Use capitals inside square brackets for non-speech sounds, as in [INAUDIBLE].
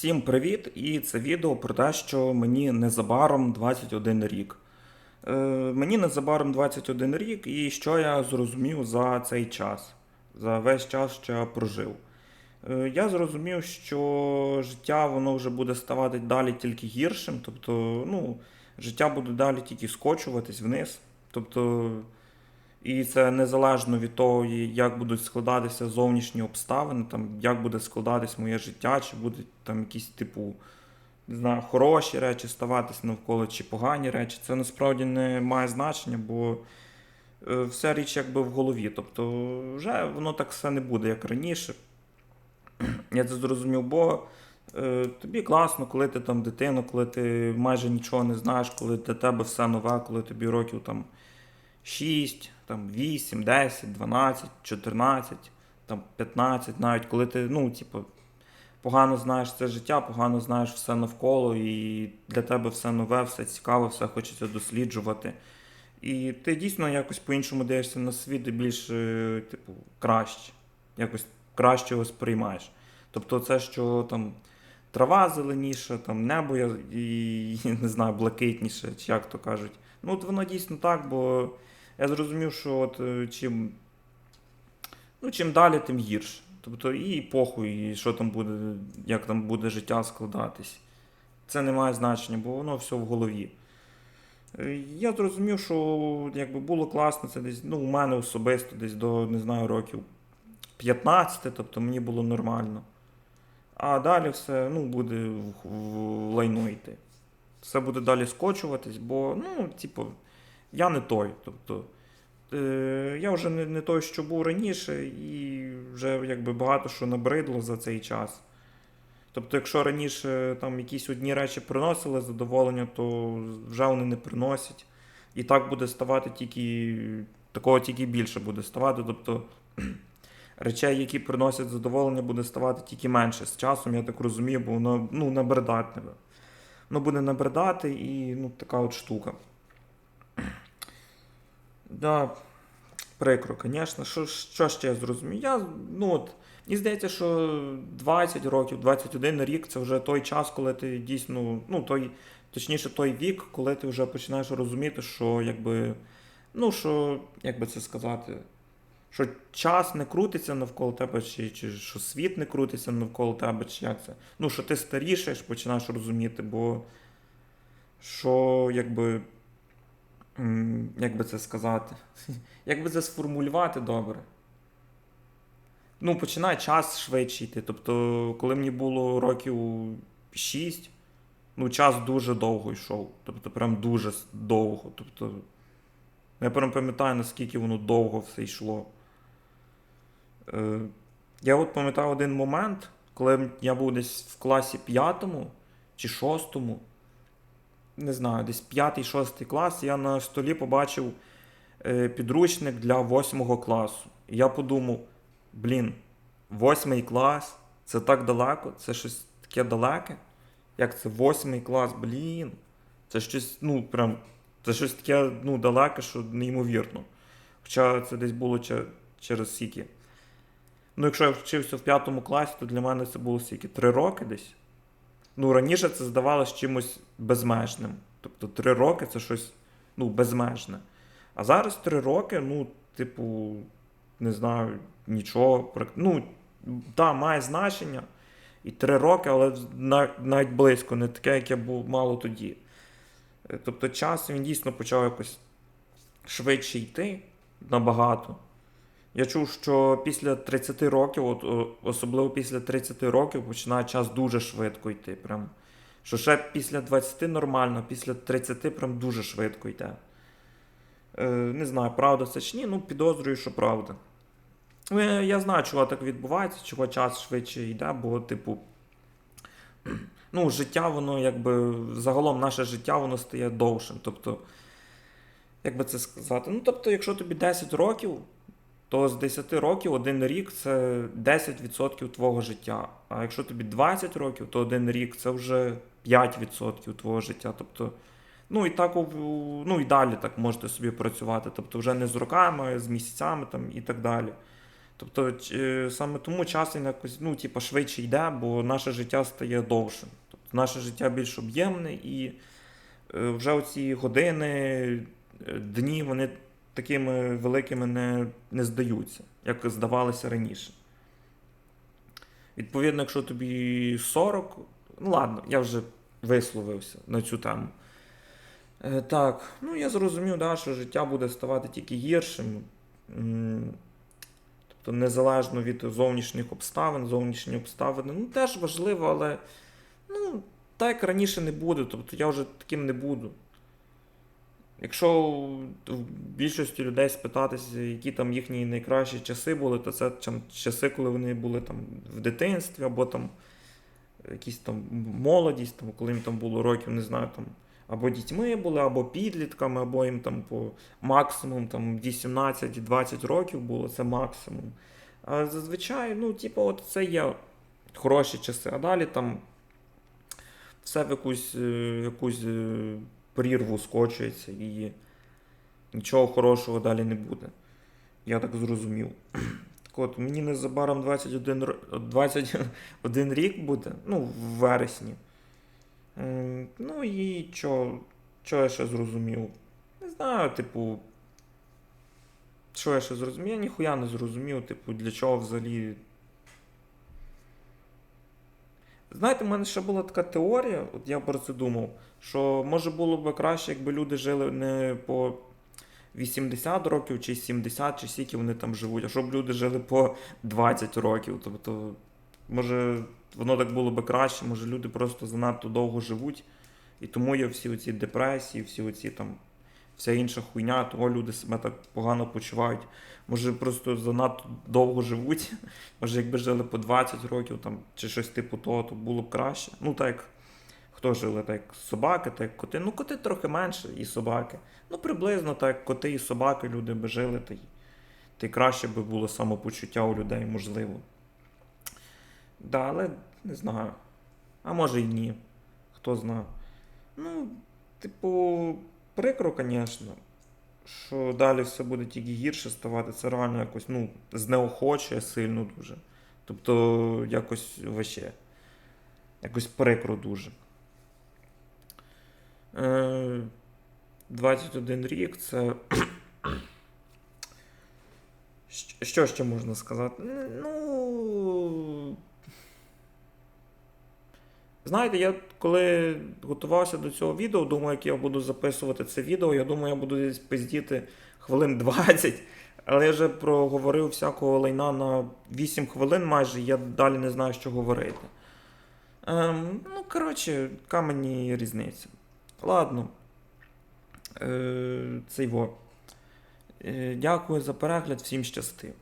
Всім привіт! І це відео про те, що мені незабаром 21 рік. Е, мені незабаром 21 рік, і що я зрозумів за цей час, за весь час, що я прожив. Е, я зрозумів, що життя воно вже буде ставати далі тільки гіршим, тобто, ну, життя буде далі тільки скочуватись вниз. Тобто, і це незалежно від того, як будуть складатися зовнішні обставини, там, як буде складатись моє життя, чи будуть там якісь, типу, не знаю, хороші речі ставатись навколо, чи погані речі. Це насправді не має значення, бо е, вся річ якби в голові. Тобто, вже воно так все не буде, як раніше. [CLEARS THROAT] Я це зрозумів, бо е, тобі класно, коли ти там дитина, коли ти майже нічого не знаєш, коли для тебе все нове, коли тобі років там 6, там 8, 10, 12, 14, там 15, навіть коли ти, ну, типу, погано знаєш це життя, погано знаєш все навколо, і для тебе все нове, все цікаве, все хочеться досліджувати. І ти дійсно якось по-іншому дивишся на світ і більш, е, типу, краще. Якось краще його сприймаєш. Тобто, це, що там трава зеленіша, там небо і [LAUGHS] не знаю, блакитніше, чи як то кажуть. Ну, от воно дійсно так, бо я зрозумів, що от е, чим, ну, чим далі, тим гірше. Тобто і похуй, і що там буде, як там буде життя складатись. Це не має значення, бо воно все в голові. Е, Я зрозумів, що якби було класно, це десь, ну, у мене особисто десь до, не знаю, років 15, тобто мені було нормально. А далі все ну, буде в, в лайно йти. Все буде далі скочуватись, бо, ну, типу, я не той. Тобто, е, я вже не, не той, що був раніше, і вже якби багато що набридло за цей час. Тобто, якщо раніше там якісь одні речі приносили задоволення, то вже вони не приносять. І так буде ставати тільки, такого тільки більше буде ставати. Тобто [CLEARS THROAT] речей, які приносять задоволення, буде ставати тільки менше з часом, я так розумію, бо воно ну, набридатиме. Воно буде набридати і ну, така от штука. Да, прикро, звісно. Що, що ще я зрозумів? Я, ну от, мені здається, що 20 років, 21 рік це вже той час, коли ти дійсно, ну, той, точніше, той вік, коли ти вже починаєш розуміти, що якби, ну, що, як би це сказати, що час не крутиться навколо тебе, чи, чи що світ не крутиться навколо тебе, чи як це. Ну, що ти старішаєш, починаєш розуміти, бо що, якби. Як би це сказати? [LAUGHS] Як би це сформулювати добре? Ну, починає час швидше йти. Тобто, коли мені було років 6, ну, час дуже довго йшов. Тобто, прям дуже довго. Тобто, я прям пам'ятаю, наскільки воно довго все йшло. Е, я от пам'ятаю один момент, коли я був десь в класі п'ятому чи шостому, не знаю, десь п'ятий-шостий клас, я на столі побачив е, підручник для восьмого класу. І я подумав, блін, восьмий клас, це так далеко, це щось таке далеке. Як це восьмий клас, блін. Це щось, ну, прям, це щось таке ну, далеке, що неймовірно. Хоча це десь було че- через скільки. Ну, якщо я вчився в п'ятому класі, то для мене це було скільки? Три роки десь. Ну, раніше це здавалось чимось безмежним. Тобто три роки це щось ну, безмежне. А зараз три роки, ну, типу, не знаю, нічого. Ну, так, має значення. І три роки, але навіть близько, не таке, як я був мало тоді. Е, Тобто час він дійсно почав якось швидше йти набагато. Я чув, що після 30 років, от, особливо після 30 років, починає час дуже швидко йти. Прям. Що ще після 20 нормально, після 30 прям дуже швидко йде. Е, не знаю, правда це чи ні, ну підозрюю, що правда. Я, я знаю, чого так відбувається, чого час швидше йде, бо, типу, [CLEARS THROAT] ну, життя, воно якби загалом наше життя воно стає довшим. Тобто, як би це сказати? Ну, тобто, якщо тобі 10 років, то з 10 років один рік це 10% твого життя. А якщо тобі 20 років, то один рік це вже 5% твого життя. Тобто, ну і так ну і далі так можете собі працювати. Тобто вже не з роками, а з місяцями там і так далі. Тобто, е, саме тому час якось ну, типу, швидше йде, бо наше життя стає довшим. Тобто, наше життя більш об'ємне, і е, вже оці години, е, дні, вони такими великими не, не здаються, як здавалося раніше. Відповідно, якщо тобі 40, ну ладно, я вже висловився на цю тему. Е, так, ну я зрозумів, да, що життя буде ставати тільки гіршим. Тобто незалежно від зовнішніх обставин, зовнішні обставини, ну теж важливо, але ну, так як раніше не буде, тобто я вже таким не буду. Якщо в більшості людей спитатися, які там їхні найкращі часи були, то це там, часи, коли вони були там в дитинстві, або там якісь там молодість, там, коли їм там було років, не знаю, там, або дітьми були, або підлітками, або їм там по максимум там 18-20 років було, це максимум. А зазвичай, ну, типу, от це є хороші часи, а далі там все в якусь, е, якусь е, прірву скочується і нічого хорошого далі не буде. Я так зрозумів. Так от, мені незабаром 21, 21 рік буде, ну, в вересні. Ну і що, що я ще зрозумів? Не знаю, типу. Що я ще зрозумів? Я ніхуя не зрозумів, типу, для чого взагалі. Знаєте, в мене ще була така теорія, от я думав, що може було б краще, якби люди жили не по 80 років, чи 70, чи скільки вони там живуть, а щоб люди жили по 20 років. Тобто, може, воно так було б краще, може люди просто занадто довго живуть, і тому є всі оці депресії, всі оці там. Вся інша хуйня, того люди себе так погано почувають. Може, просто занадто довго живуть. [LAUGHS] Може, якби жили по 20 років там, чи щось типу того, то було б краще. Ну, так як хто жили, так як собаки, так як коти. Ну, коти трохи менше і собаки. Ну, приблизно так як коти і собаки люди би жили, та й, та й краще би було самопочуття у людей, можливо. Да, але не знаю. А може і ні. Хто знає. Ну, типу, прикро, звісно, що далі все буде тільки гірше ставати. Це реально якось, ну, знеохочує сильно дуже. Тобто, якось ваще. Якось прикро дуже. Е, 21 рік це. Що ще можна сказати? Ну. Знаєте, я коли готувався до цього відео, думаю, як я буду записувати це відео, я думаю, я буду десь пиздіти хвилин 20, але я вже проговорив всякого лайна на 8 хвилин майже, я далі не знаю, що говорити. Ем, ну, коротше, яка мені різниця. Ладно. Е, це його. Е, дякую за перегляд, всім щасти.